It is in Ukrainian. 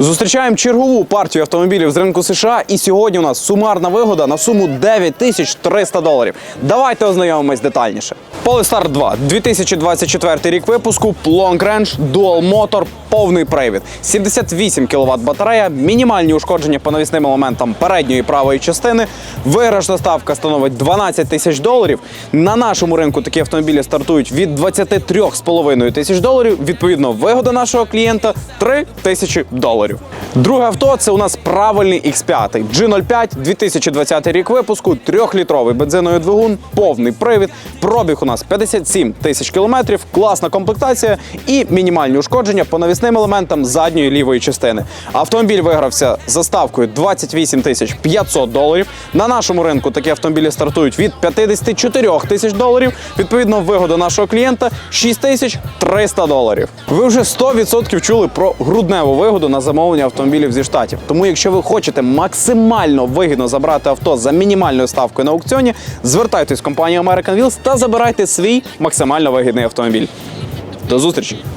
Зустрічаємо чергову партію автомобілів з ринку США, і сьогодні у нас сумарна вигода на суму 9300 доларів. Давайте ознайомимось детальніше. Polestar 2, 2024 рік випуску, Long Range, Dual Motor, повний привід, 78 кВт батарея, мінімальні ушкодження по навісним елементам передньої і правої частини. Виграшна ставка становить 12 тисяч доларів. На нашому ринку такі автомобілі стартують від 23,5 тисяч доларів. Відповідно, вигода нашого клієнта 3 тисячі доларів. Друге авто це у нас правильний X5. G05, 2020 рік випуску, 3-літровий бензиновий двигун, повний привід. Пробіг у нас 57 тисяч кілометрів, класна комплектація і мінімальні ушкодження по навісним елементам задньої лівої частини. Автомобіль вигрався за ставкою 28 тисяч 500 доларів. На нашому ринку такі автомобілі стартують від 54 тисяч доларів. Відповідно, вигода нашого клієнта 6 тисяч 300 доларів. Ви вже 100% чули про грудневу вигоду на замовлення автомобілів зі штатів. Тому, якщо ви хочете максимально вигідно забрати авто за мінімальною ставкою на аукціоні, звертайтесь в компанію American Wheels та забирайте свій максимально вигідний автомобіль. До зустрічі!